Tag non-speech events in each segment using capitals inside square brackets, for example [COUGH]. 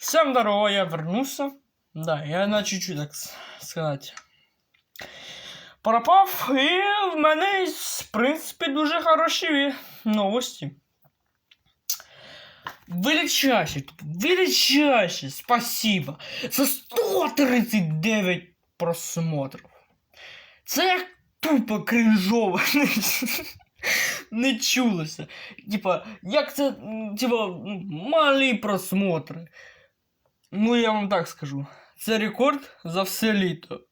Всем здорово, я вернулся. Да, я на чуть-чуть, так с- сказати. Пропав, і в мене, в принципі, дуже хороші новості. Величайші, величайші, спасибо за 139 просмотрів. Це як тупо кринжово. Не чулося. Типа, як це, типа, малі просмотри. Ну, я вам так скажу. Це рекорд за все літо.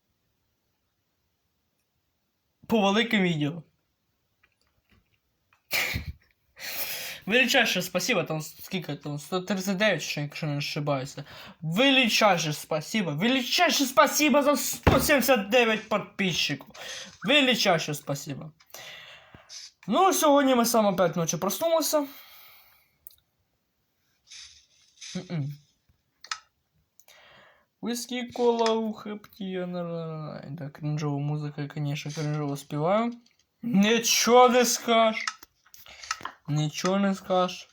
По великим відео. Величайше спасибо, там скільки там 139, ще, якщо не ошибаюся. Величайше спасибо. Величайше спасибо за 179 підписчиків. Величайше спасибо. Ну, сьогодні ми саме 5 ночі проснулися. М-м. Виски, кола у хребті. Да, кринжова музика, я, конечно, кринжово співаю. Нічого не скаж. Нічого не скаж.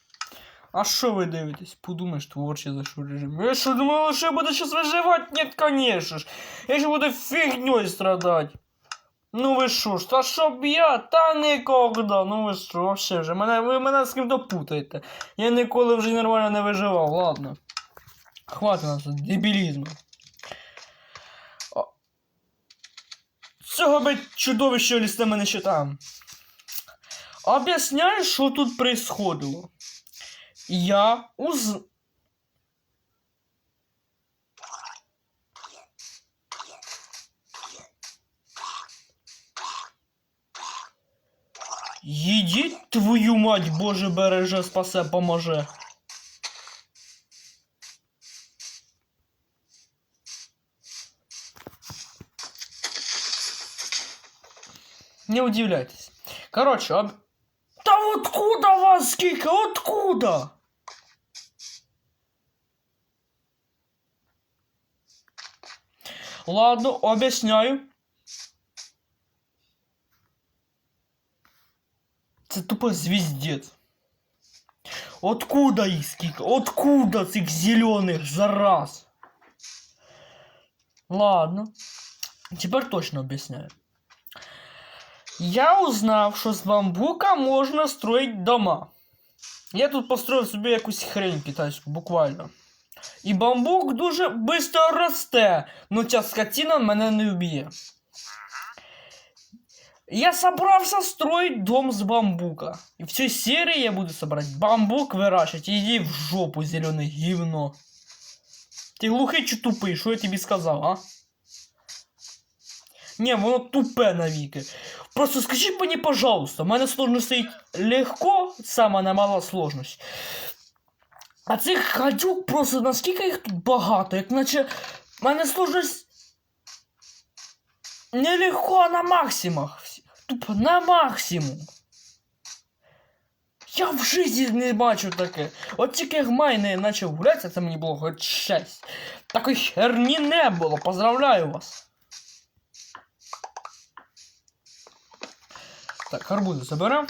А що ви дивитесь? Подумаєш, творчий зайшов режим. Я що думала, що я буду сейчас виживати? Нет, конечно ж. Я ще буду фігньою страдати. Ну ви що ж, та щоб я? Та нікогда. Ну ви що, вообще вже. Мене, ви мене з ким-то путаєте. Я ніколи вже нормально не виживав, ладно. Хватить нас дебілізму. Цього би чудовище лісте мене ще там. Об'ясняю, що тут происходило. Я уз... Їдіть твою мать, Боже береже, спасе, поможе. Не удивляйтесь. Короче, об... Да откуда вас сколько? Откуда? Ладно, объясняю. Це тупо звіздець. Откуда їх скільки? Откуда цих зелених зараз? Ладно. Теперь точно объясняю. Я узнав, що з бамбука можна строить дома. Я тут построїв собі якусь хрень китайську, буквально. І бамбук дуже швидко росте, но ця скотина мене не вб'є. Я собрался строить дом с бамбука. И в цій серии я буду собрать бамбук выращивать. Иди в жопу, зеленое гівно. Ти глухий чи тупий, що я тобі сказав, а? Не, воно тупе навіки. Просто скажіть мені, пожалуйста, в мене сложність стоїть легко, сама немала сложність. А цих гадюк просто наскільки їх тут багато, як наче в мене сложність нелегко, а на максимах. Тупо на максимум. Я в житті не бачу таке. От тільки як майне почав гулятися, це мені було хоч щастя. Такої херні не було. Поздравляю вас. Так, арбузи заберем.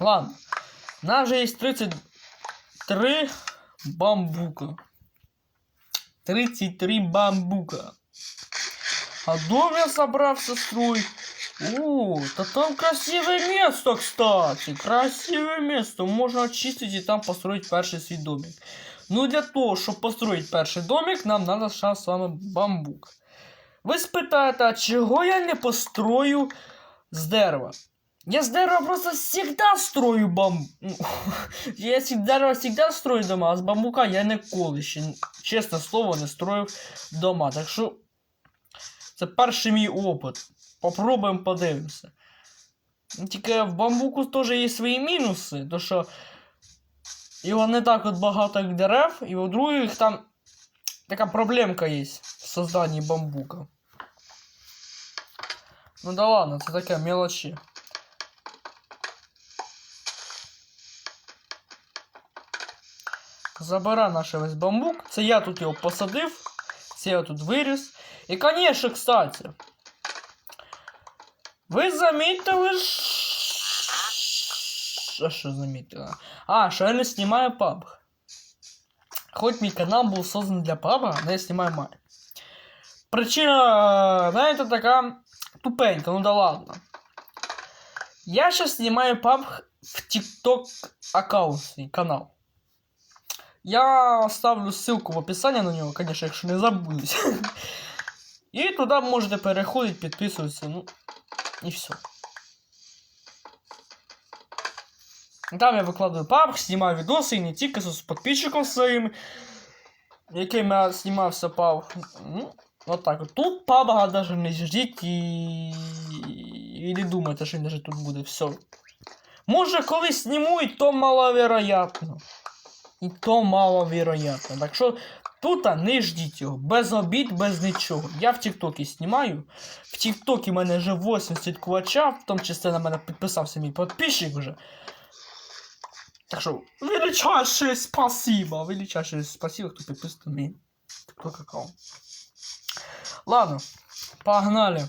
Ладно. У нас вже є 33 бамбука. 33 бамбука. А дом я собрался строить. О, да там красивое место, кстати. Красивое место. Можно очистить и там построить перший свій домик. Ну, для того, щоб построить перший домик, нам надо сейчас з вами бамбук. Ви спитаєте, а чого я не построю з дерева? Я с дерева просто всегда строю бам... ну, [LAUGHS] Я с дерева всегда строю дома, а з бамбука я ніколи ще, чесне слово, не строїв дома. Так що це перший мій опит. Попробуємо подивимося. Тільки в бамбуку теж є свої мінуси, то що його не так от багато як дерев, і у других там така проблемка є в созданні бамбука. Ну да ладно, це таке мелочі. Забирай наш весь бамбук. Це я тут його посадив. Це я тут виріс. І, конечно, кстати. Ви замітили. Що що замітили? А, що я не знімаю PUBG. Хоть мой канал был создан для паба, но я снимаю май. Причина, э, знаете, такая тупенька, ну да ладно. Я сейчас снимаю паб в ТикТок аккаунт, свій канал. Я оставлю ссылку в описании на него, конечно, якщо не забудусь. [LAUGHS] І туди можете переходити, підписуватися, ну, і все. Там я викладаю паб, знімаю відоси і не тільки з підписчиком своїм, яким я знімався паб. Ну, от так. Тут паба даже не ждіть і... і не думайте, що він даже тут буде. Все. Може, колись зніму, і то маловероятно. І то маловероятно. Так що тут не ждіть його. Без обід, без нічого. Я в Тіктокі знімаю. В Тіктокі в мене вже 8 слідкувача, в тому числі на мене підписався мій підписчик вже. Так що, величайше спасибо, величайше спасибо, хто підписує мій TikTok аккаунт. Ладно, погнали.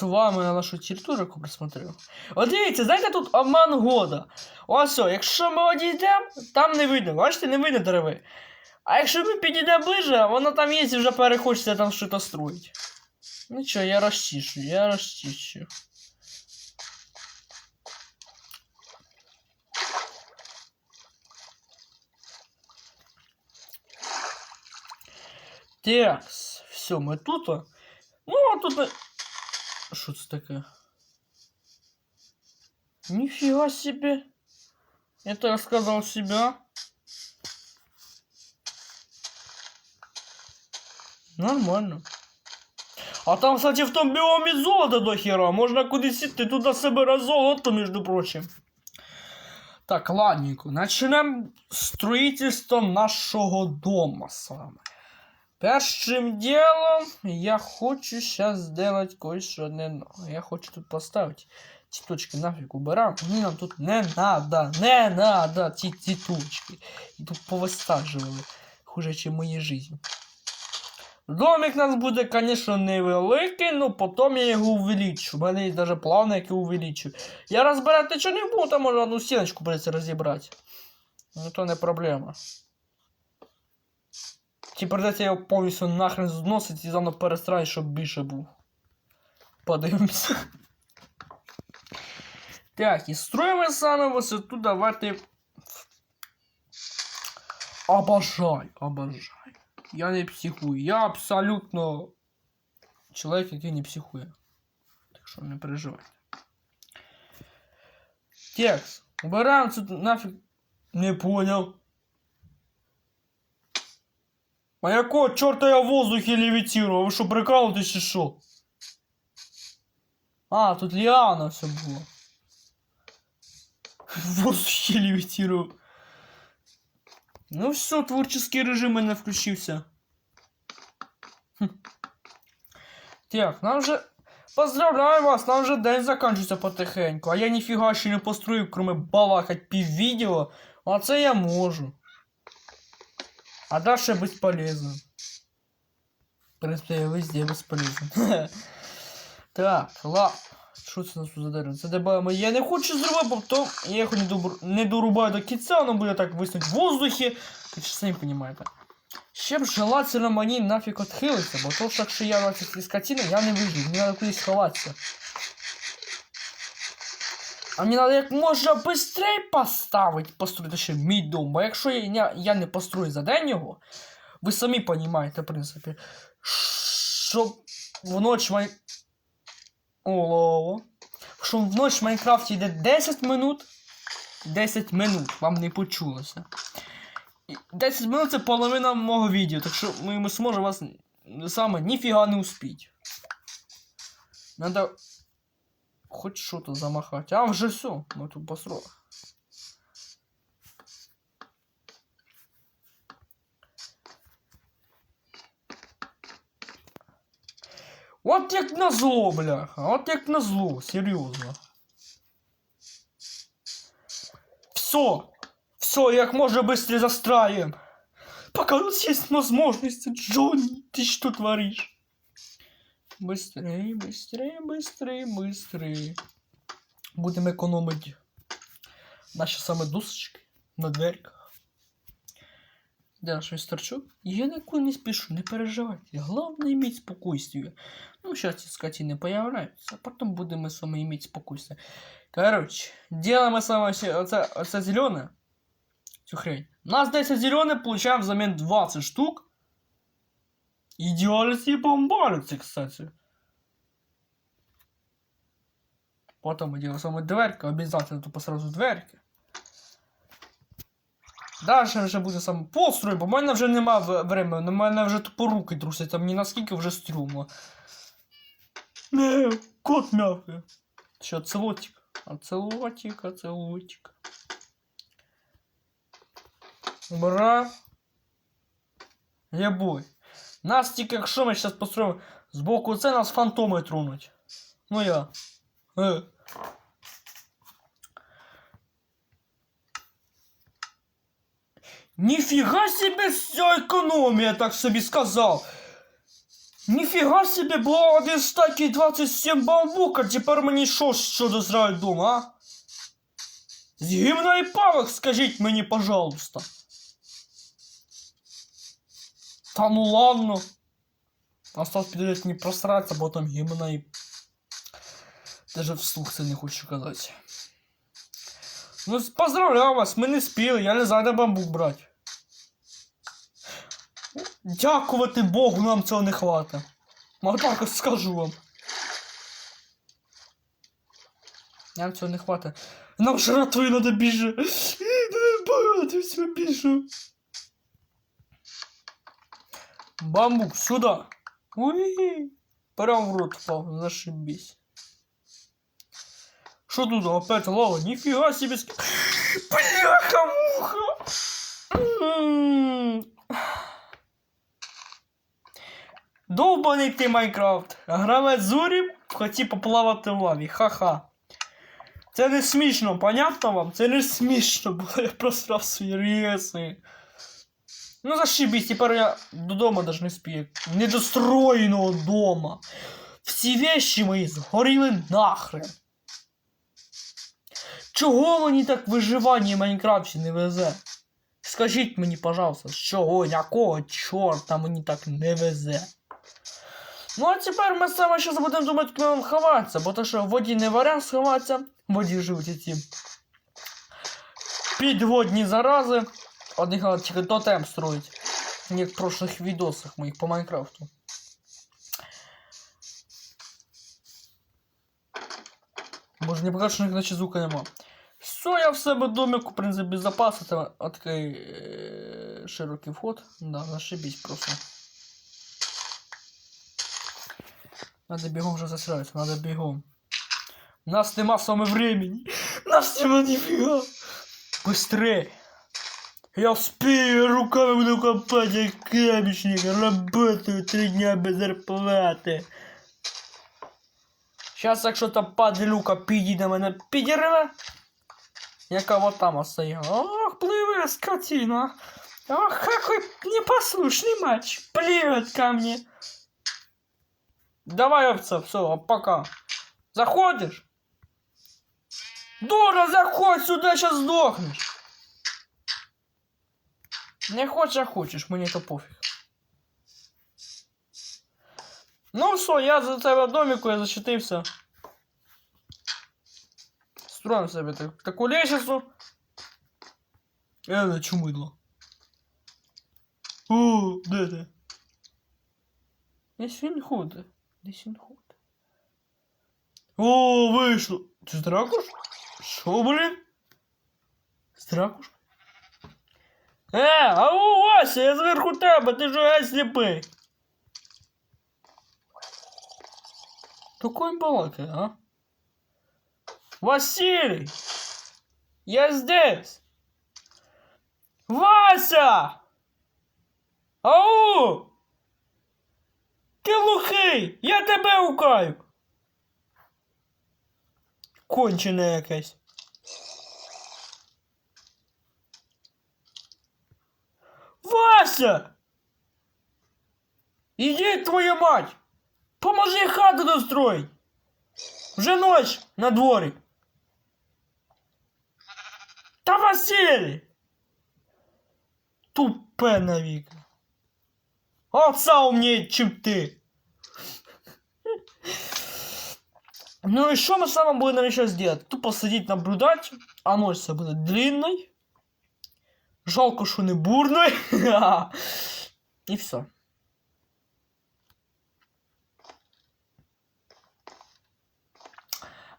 З вами на нашу територію, яку присмотрю. От дивіться, знаєте, тут обман года. Ось, о, якщо ми одійдемо, там не видно. Бачите, не видно дереви. А якщо ми підійдемо ближе, воно там є і вже перехочеться там щось строїть. Нічого, я розчищу, я розчищу. Так, все, ми тут. а. Ну, а тут. ми- Що це таке? Нифига себе. Это я сказал себя. Нормально. А там, кстати, в том биоме золото до хера. Можно кудись идти туда собирать золото, между прочим. Так, ладненько. Начнем строительство нашего дома с вами. Першим делом я хочу сейчас сделать кое-что одне. Я хочу тут поставить ці точки нафиг убираем. Вони нам тут не надо, не надо ці, ці точки. І тут повисаджували. Хуже, ніж в моїй. Домик у нас буде, звісно, невеликий, але потім я його увеличу. У мене є навіть план, який увеличу. Я розбирати нічого не буду, там може одну стіночку придеться розібрати. Ну то не проблема. Чи придеться його повністю нахрен зносити і заново перестраювати, щоб більше був. Подивимося. Так, і строїмо саме висоту давайте. Обожаю, обожаю. Я не психую. Я абсолютно чоловік, який не психує. Так що не переживайте. Текст. Убираем тут нафиг. Не понял. А якого чорта я в воздухе левитировал? Вы что, прикалываетесь чи що? А, тут Лиана все было. В воздухе левитировал. Ну все, творческий режим у мене включився. Хм. Так, нам вже... Поздравляю вас, нам вже день закінчується потихеньку, а я ніфіга ще не построїв, кроме балакать піввідео, а це я можу. А дальше бесполезно. В принципе, я везде бесполезен. [LAUGHS] Так, ладно. Що це нас тут за дерево? Це дерево я не хочу зробити, бо то я його не, добр... не дорубаю до кінця, воно буде так виснути в воздухі. Ви ж самі розумієте. Ще б желательно мені нафіг відхилитися, бо то, що я на цій скотині, я не вижу, мені треба кудись ховатися. А мені треба як можна швидше поставити, построїти ще мій дом, бо якщо я, я, не построю за день його, ви самі розумієте, в принципі, що вночі май... Олово. Що ночь в Майнкрафті йде 10 минут, 10 минут, вам не почулося. 10 минут це половина мого відео, так що ми, зможемо вас саме ніфіга не успіть. Надо хоч що-то замахать. А, вже все, ми тут построили. От як назло, бляха, от як назло, серйозно. Все, все, як можно быстрее застраиваем. Пока у нас есть возможность, Джонни, ты что творишь? Быстрее, быстрее, быстрее, быстрее. Будемо економити наші саме досочки на дверках. Де наш містерчук? Я нікуди не спішу, не переживайте. Головне иметь спокойствие. Ну, сейчас эти скотины появляются, а потом будем мы с вами иметь спокойствие. Короче, делаем мы с вами все- оце, оце зеленое. Цю хрень. У нас 10 зеленых, получаем взамен 20 штук. Идеальности бомбарцы, кстати. Потом мы делаем с вами дверки, обязательно тупо сразу дверки. Дальше вже буде саме построй, бо в мене вже нема времени, у мене вже тупо руки трусять, там ні наскільки вже стрюмно. Не, кот м'явкає. Що, целотик? А целотик, а целотик. Бра. Єбой. Нас тільки якщо ми зараз построїмо збоку це нас фантоми тронуть. Ну я. Е. Ніфіга себе вся економія, я так собі сказав. Ніфіга себе було один стаки 27 бамбука, тепер мені що, що дозрає дома, а? З гімна і палок скажіть мені, пожалуйста. Та ну ладно. Осталось підождать не просраться, бо там гімна і... Даже вслух це не хочу казати. Ну, поздравляю вас, ми не спіли, я не знаю, де бамбук брати. Дякувати Богу, нам цього не. Отак ось скажу вам. Нам цього не хватить. Нам жратви надо більше. Багато всього більше. Бамбук, сюда. Уи. Прям в рот впав, зашибись. Что тут опять лава? Нифига себе! Бляха-муха! Довбаний ти Майнкрафт. Гравець Зурі хотів поплавати в лаві. Ха-ха. Це не смішно, понятно вам? Це не смішно, бо я просрав свої реси. Ну зашибись, тепер я додому даже не спію. Недостроєного дома. Всі вещи мої згоріли нахрен. Чого мені так виживання в Майнкрафті не везе? Скажіть мені, пожалуйста, з чого, якого чорта мені так не везе? Ну а тепер ми саме зараз будемо думати, куди нам ховатися, бо то що в воді не варіант сховатися, в воді живуть ці підводні зарази. Треба тільки тотем строїть. Як в прошлых відосах моїх по Майнкрафту. Боже, не покажу, що наче звука нема. Все, я в себе домик, в принципі, запас. Это такий е, широкий вход. Да, зашибись просто. Надо бігом вже засираються, надо бігом. У нас нема саме времени. У нас нема ніфіга. Быстрей. Я успею, руками буду копать, як камешник. Работаю три дня без зарплати. Сейчас, якщо та падлюка підійде мене підірве, яка вот там остає. Ох, пливе скотина. Ох, какой непослушный матч. Плюет ко мне. Давай, овца, все, пока. Заходишь? Дура, заходь сюда, сейчас сдохнешь. Не хочешь, а хочешь, мне это пофиг. Ну все, я за тебе домику, я защитився. Строим себе так, таку лестницу. Е, чумидло. О, де ти? Десь він ходить. Десь він ходить. О, вийшло. Це ж дракуш? Що, блін? З дракуш? Е, ау, Вася, я зверху тебе, ти ж геть сліпий. Какой балакай, а? Василий! Я здесь! Вася! Ау! Ти глухий! Я тебе гукаю! Кончене якесь. Вася! Іди, твою мать! Поможи хату достроить! Вже ночь на дворі. Та Василий! тупе навіки. Отца умніє, чим ти. Ну и что мы с вами будем сейчас делать? Тупо сидеть наблюдать, а ночь буде длинной. Жалко, що не бурной. [LAUGHS] І все.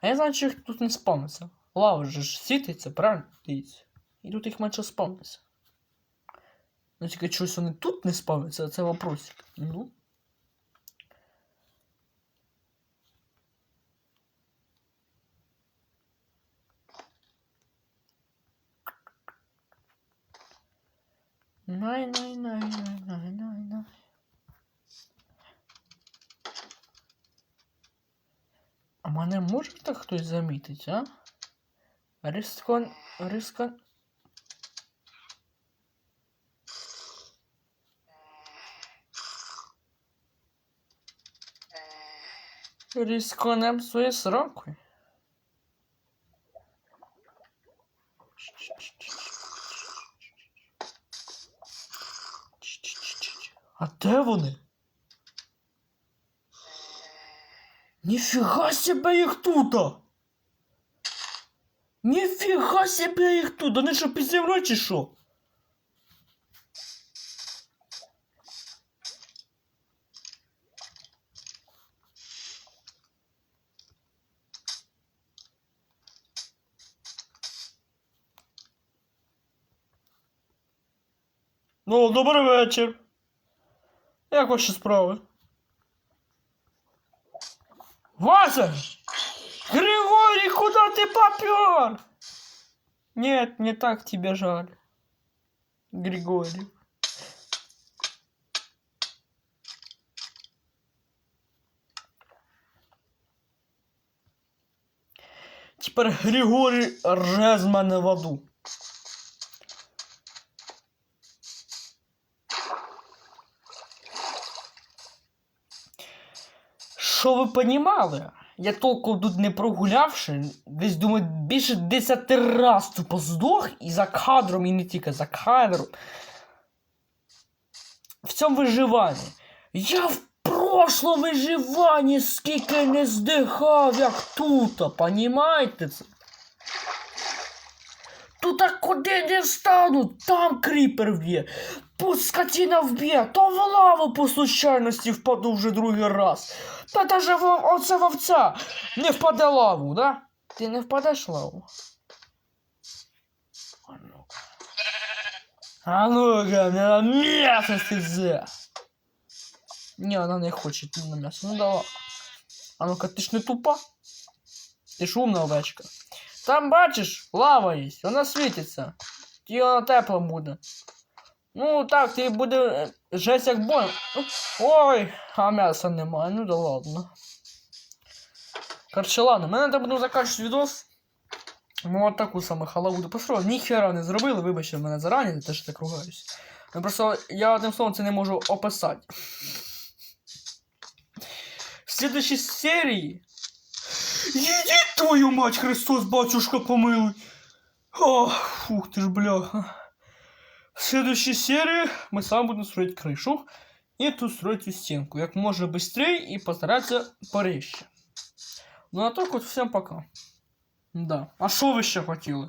А я знаю, що їх тут не спавниться. Лава же ж світиться, правильно? Дивіться. І тут їх менше спавниться. Ну тільки чогось вони тут не спавняться, це вопросик. Ну. Най, най, най, най, най, най, най. А мене може так хтось замітить, а? Рискон... Рискон... Рисконем своєю срокою. А де вони? Ніфіга себе їх тут! Ніфіга себе їх тут! Вони що під чи що? Ну, добрий вечір. Як ваші справи? Вася! Григорий, куда ты попер? Нет, не так тебе жаль. Григорий. Тепер Григорій рже з мене в аду. Що ви понімали? Я толком тут не прогулявши, десь думаю, більше 10 раз тупо здох і за кадром, і не тільки за кадром. В цьому виживанні. Я в прошлому виживанні скільки не здихав, як тут, понімаєте це? Тут куди не встану, там кріпер вб'є, тут скотина вб'є, то в лаву по случайності впаду вже другий раз. Та даже в, оце вовця не впаде в лаву, да? Ти не впадеш в лаву? А ну-ка. А ну-ка, на м'ясо стезе. Ні, вона не хоче йти на м'ясо. Ну давай. А ну-ка, ти ж не тупа? Ти ж умна овечка. Там бачиш, лава є, вона світиться. І вона тепла буде. Ну так, ти буде е, жесть як бой. Ой, а м'яса немає, ну да ладно. Короче, ладно, мене треба буде закінчити відос. Ну, от таку саме халабуду построїв. Ніхера не зробили, вибачте мене зарані, за те, що так ругаюсь. Ну, просто я одним словом це не можу описати. В следующей серии Їдіть твою мать, Христос, батюшка помилуй. О, фух ты ж бляха. Следующей серии мы сам будем строить крышу и тут строить и стенку. Как можно быстрее и постараться порезче. Ну а так вот всем пока. Да. А що ви ще хотіли?